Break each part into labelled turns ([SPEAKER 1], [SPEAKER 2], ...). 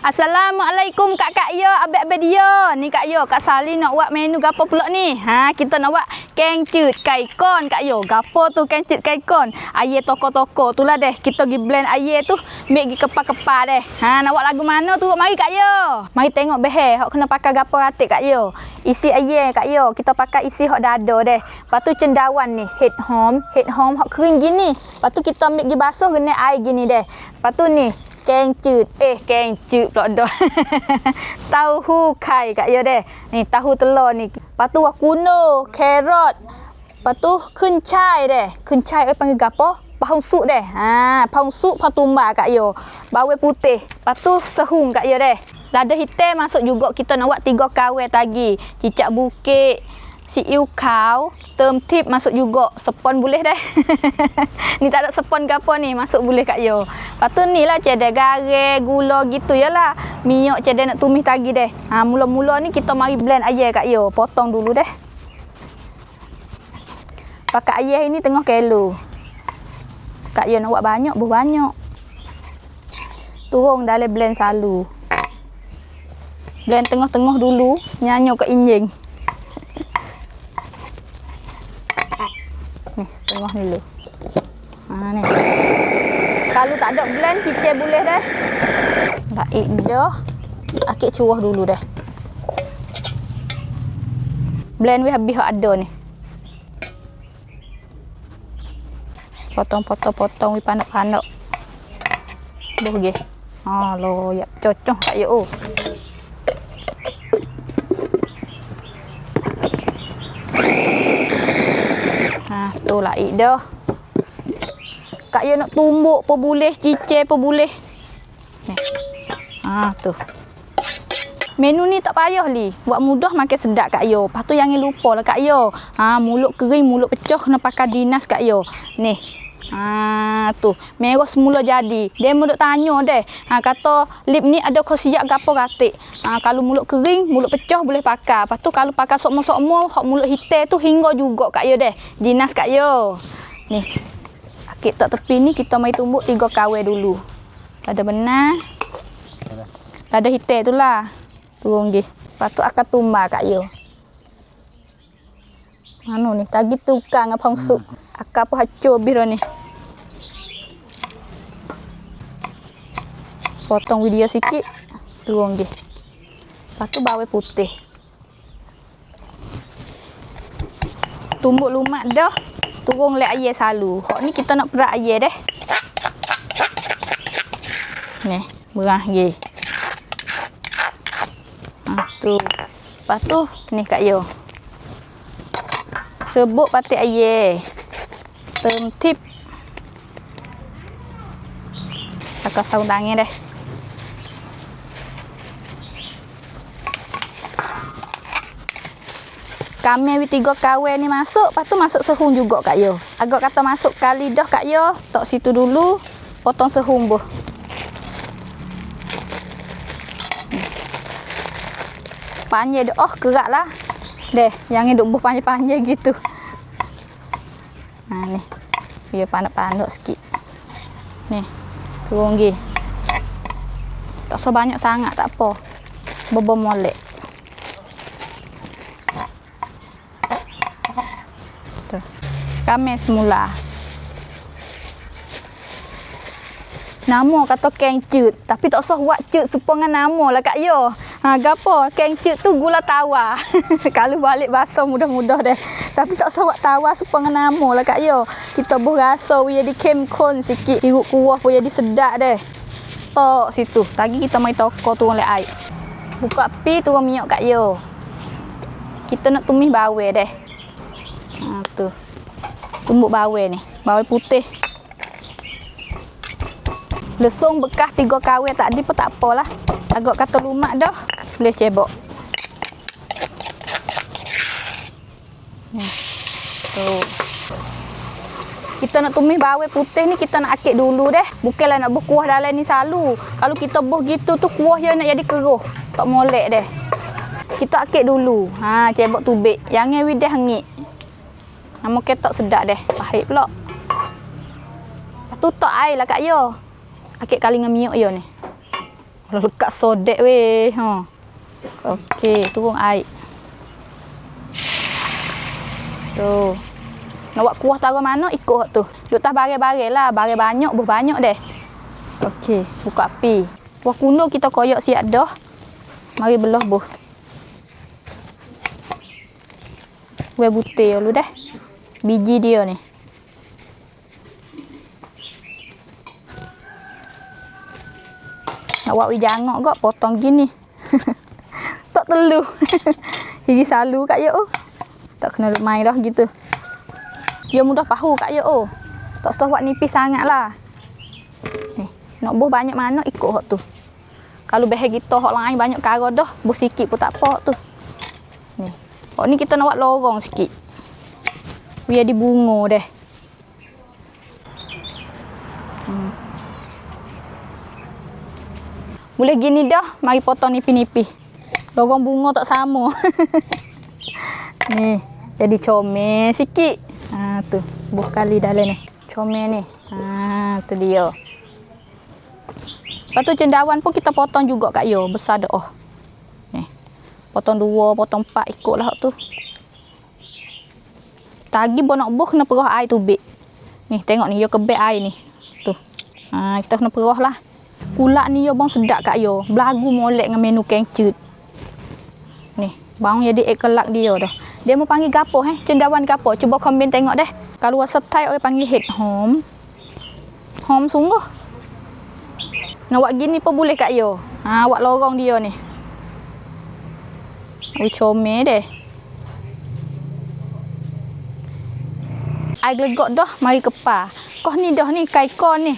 [SPEAKER 1] Assalamualaikum Kak Kak Yo, abek-abek dia. Ni Kak Yo, Kak Sali nak buat menu gapo pula ni? Ha, kita nak buat keng cut kai kon Kak Yo. Gapo tu keng cut kai kon? Air toko-toko tu lah deh. Kita pergi blend air tu, ambil pergi kepa-kepa deh. Ha, nak buat lagu mana tu? Mari Kak Yo. Mari tengok behe, hok kena pakai gapo ratik Kak Yo. Isi air Kak Yo, kita pakai isi hok dada deh. Lepas tu cendawan ni, head home, head home hok kering gini. Lepas tu kita ambil pergi basuh guna air gini deh. Lepas tu ni, แกงจืด เอ๊แกงจืดปลอดดอยเต้าหู้ไข่กะเยอะเด้ นี่เต้าหู้ตลอดนี่ปลาตัวกูโนแครอทปลาตัวขึ้นช่ายเด้ ขึ้นช่ายเอ้ยปังกะปอปลาหงสุเด้ อ่าปลาหงสุปลาตุมบากะเยอะบาเวปูเตปลาตัวสะหุงกะเยอะเด้ Lada hitam masuk juga kita nak buat tiga kawai tadi. Cicak bukit, siiu kau, term tip masuk juga. Sepon boleh deh. ni tak ada sepon ke apa ni, masuk boleh kat yo. Lepas tu ni lah cedek garam, gula gitu ya lah. Minyak cedek nak tumis lagi deh. Ha, mula-mula ni kita mari blend air kat yo. Potong dulu deh. Pakai air ini tengah kilo. Kak yo nak buat banyak, buh banyak. Turun dalam blend selalu. Blend tengah-tengah dulu, nyanyo ke injing. Setengah dulu. Ha ni. Kalau tak ada blend cicir boleh dah. Baik dah. Akik curah dulu dah. Blend we habis ada ni. Potong-potong-potong we panak-panak. Boleh. Ha lo ya cocok tak ya oh. Ha, tu lah ik dah. Kak ya nak tumbuk pun boleh, cicir pun boleh. Ha, tu. Menu ni tak payah li. Buat mudah makan sedap Kak Yo. Lepas tu jangan lupa lah Kak Yo. Ha, mulut kering, mulut pecah kena pakai dinas Kak Yo. Ni. Ha, tu. Merah semula jadi. Dia mulut tanya deh. Ha, kata lip ni ada khasiat gapo ratik. Ha, kalau mulut kering, mulut pecah boleh pakai. Lepas tu kalau pakai sokmo-sokmo, hak mulut hitam tu hingga juga Kak Yo deh. Dinas Kak Yo. Ni. Akik tak tepi ni kita mai tumbuk tiga kawai dulu. Ada benar. Ada hitam tu lah. Turun je. Lepas tu akan tumbal Kak Yo. Mana ni? Tagi tukang pang sup. Akak pun hacur biru ni. Potong video sikit. Turun je. Lepas tu bawang putih. Tumbuk lumat dah. Turun le air selalu. Hak ni kita nak perak air dah. Ni, berah lagi. Ha, tu. Lepas tu, ni Kak Yo. Sebut patik air. Tertib. Takkan saung tangan dah. Kami wi tiga kawan ni masuk, lepas tu masuk sehung juga Kak Yo. Agak kata masuk kali dah Kak Yo, tok situ dulu, potong sehung buh. Panjang dah, oh gerak lah. Deh, yang hidup buh panjang-panjang gitu. Nah ni, biar panak-panak sikit. Ni, turun lagi. Tak sebanyak sangat, tak apa. Bobo molek. Kami semula. Nama kata keng cut, tapi tak usah buat cut sepengan nama lah Kak Yo. Ha, gapo? Keng cut tu gula tawa. Kalau balik bahasa mudah-mudah deh. Tapi tak usah buat tawa sepengan nama lah Kak Yo. Kita buh rasa we jadi kemkon sikit. Iruk kuah pun jadi sedap deh. Tok situ. Tadi kita mai toko turun le air. Buka api turun minyak Kak Yo. Kita nak tumis bawang deh. Ha, tu. Tumbuk bawang ni. Bawang putih. Lesung bekas tiga kawin tadi pun tak apalah. Agak kata lumak dah. Boleh cebok. Ni. Tu. Kita nak tumis bawang putih ni kita nak akik dulu deh. Bukanlah nak buh kuah dalam ni selalu. Kalau kita buh gitu tu kuah dia nak jadi keruh. Tak molek deh. Kita akik dulu. Ha, cebok tubik. Jangan widah hangit. Nama ketok sedap deh. Pahit pula. Tutup air lah Kak Yo. Akik kali dengan minyak yo ni. Kalau lekat sodek weh. Ha. Okey, turun air. Tu. Nak buat kuah taruh mana ikut tu. Duk tas bare-bare lah, bare banyak, buh banyak deh. Okey, buka api. Kuah kuno kita koyak siap dah. Mari belah buh. Weh butir dulu dah. Biji dia ni. Nak buat wijangok kok potong gini. tak telu. Gigi salu kat yo. Tak kena main dah gitu. Yo mudah pahu kat yo. Oh. Tak usah buat nipis sangat lah. Ni, nak buh banyak mana ikut hak tu. Kalau behar kita hak lain banyak kara dah, buh sikit pun tak apa tu. Ni. Hak ni kita nak buat lorong sikit. Biar di bunga deh. Hmm. Boleh gini dah, mari potong nipi-nipi. Lorong bunga tak sama. ni, jadi comel sikit. Ha tu, buah kali dalam ni. Comel ni. Ha tu dia. Lepas tu cendawan pun kita potong juga kat yo, besar dah. Oh. Ni. Potong dua, potong empat ikutlah tu. Tagi bo nak buh kena perah air tubik. Ni tengok ni yo kebek air ni. Tu. Ha kita kena perah lah. Kulak ni yo bang sedap kat yo. Belagu molek dengan menu kengcut. Ni, bang jadi ek kelak dia dah. Dia mau panggil gapo eh? Cendawan gapo? Cuba komen tengok deh. Kalau wasa Thai orang panggil head home. Home sungguh. Nak buat gini pun boleh kat yo. Ha, buat lorong dia ni. Ui comel deh. Ai gelegok dah, mari kepa. Koh ni dah ni kaikon ni.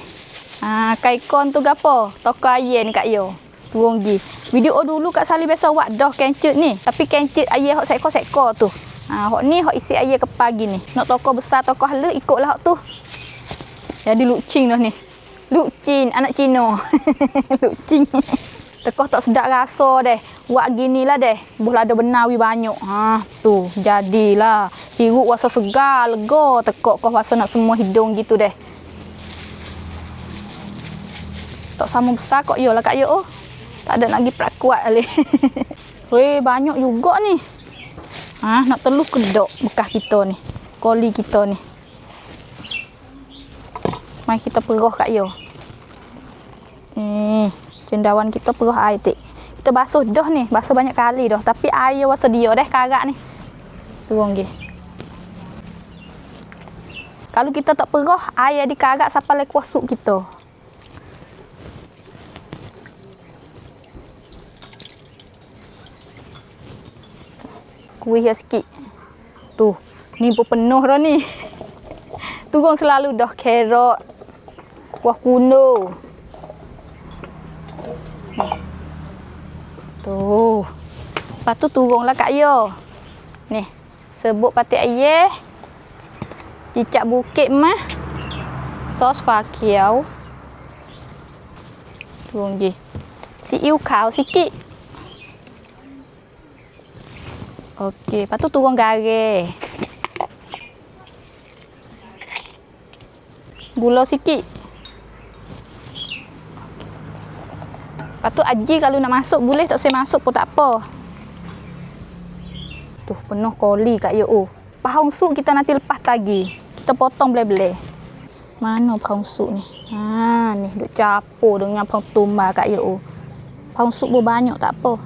[SPEAKER 1] Ha, kaikon tu gapo? Toko ayen kat yo. Turun gi. Video dulu kat Sali biasa buat dah kencet ni. Tapi kencet aye hok seko-seko tu. Ha, hok ni hok isi aye kepa gi ni. Nak toko besar toko hala ikutlah hok tu. Jadi lucing dah ni. Lucing anak Cina. lucing. Tekoh tak sedap rasa deh. Buat gini lah deh. Boleh ada benar wi banyak. Ha, tu. Jadilah. Hirup rasa segar, lega. Tekok kau rasa nak semua hidung gitu deh. Tak sama besar kok yo lah kak yo. Oh. Tak ada lagi prak kuat kali. Weh, banyak juga ni. Ha, nak telur kedok bekas kita ni. Koli kita ni. Mai kita perah kat yo. Ni, cendawan kita perah air tik. Kita basuh dah ni, basuh banyak kali dah. Tapi air wasa dia dah karak ni. Turun ge. Kalau kita tak perah, air di karak sampai le kuah sup kita. Kuih ya sikit. Tu, ni pun penuh dah ni. Turun selalu dah carrot. Kuah kuno. Tu. Lepas tu turunlah Kak Yo. Ni. Sebut patik ayah. Cicak bukit mah. Sos fakiau. Turun je. Siiu kau sikit. Okey, lepas tu turun garam. Gula sikit. Lepas tu aji kalau nak masuk boleh tak saya masuk pun tak apa. Tu penuh koli kat yo. Oh. Pahong sup kita nanti lepas tagi. Kita potong bele-bele. Mana pahong sup ni? Ha ni duk capur dengan pahong tumbal kat yo. Pahong sup pun banyak tak apa.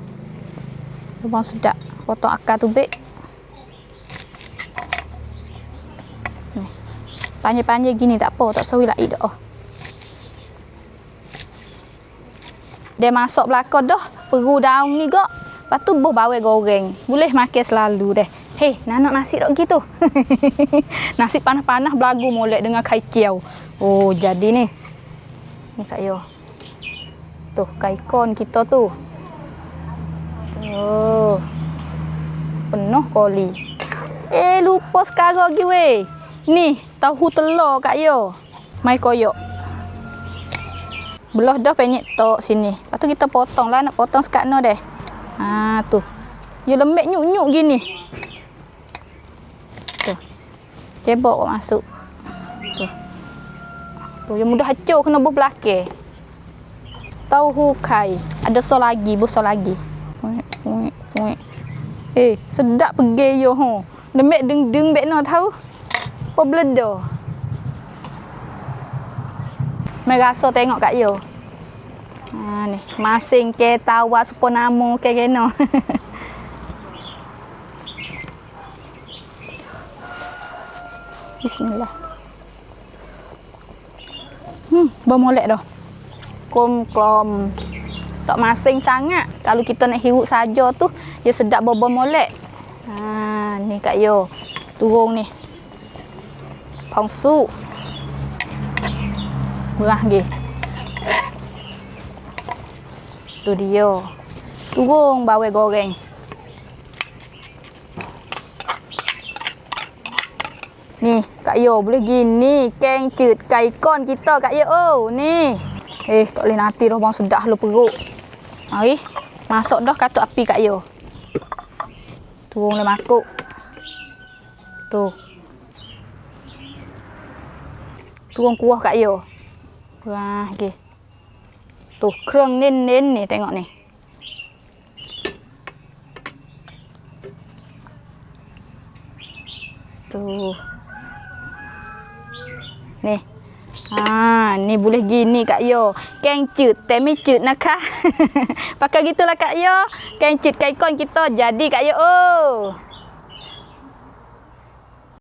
[SPEAKER 1] Memang sedap. Potong akar tu bek. Panjang-panjang gini tak apa. Tak sawi lagi dah. Dia masuk belakang dah. Peru daun ni gak. Lepas tu buh bawai goreng. Boleh makan selalu deh. Hei, nak nasi dok gitu. nasi panas-panas belagu molek dengan kai kiau. Oh, jadi ni. Ni Kak Yo. Tuh, kaikon kita tu. Tuh. Penuh koli. Eh, lupa sekarang lagi weh. Ni, tahu telur Kak Yo. Mai koyok. Belah dah penyek tok sini. Lepas tu kita potong lah. Nak potong sekat no deh. Ha tu. Dia lembek nyuk-nyuk gini. Cebok masuk. Tu. Tu yang mudah hancur kena buh belakang. Tauhu kai. Ada so lagi, lagi. Puik, puik, puik. Eh, sedap pergi yo ho. Demek deng-deng bek no tahu. Apa beleda? Mai rasa tengok kat yo. Ha ni, masing ke tawa supo namo ke kena. Bismillah. Hmm, bermolek dah. Kom klom. Tak masing sangat. Kalau kita nak hirup saja tu, dia sedap bobo molek. Ha, ni Kak Yo. Turun ni. Pong su. Murah lagi. Tu dia. Turun bawang goreng. Ni, Kak Yo boleh gini. Keng cut kai kon kita Kak Yo. Oh, ni. Eh, tak boleh nanti dah bang sedap lu perut. Mari. Masuk dah katuk api Kak Yo. Turun le makuk. Tu. Turun kuah Kak Yo. Wah, okey. Tu, kerang nen-nen ni tengok ni. Tu. Ni. Ha, ni boleh gini Kak Yo. Keng cut, temi cut nak kah? Pakai gitulah Kak Yo. Keng cut kai kon kita jadi Kak Yo. Oh.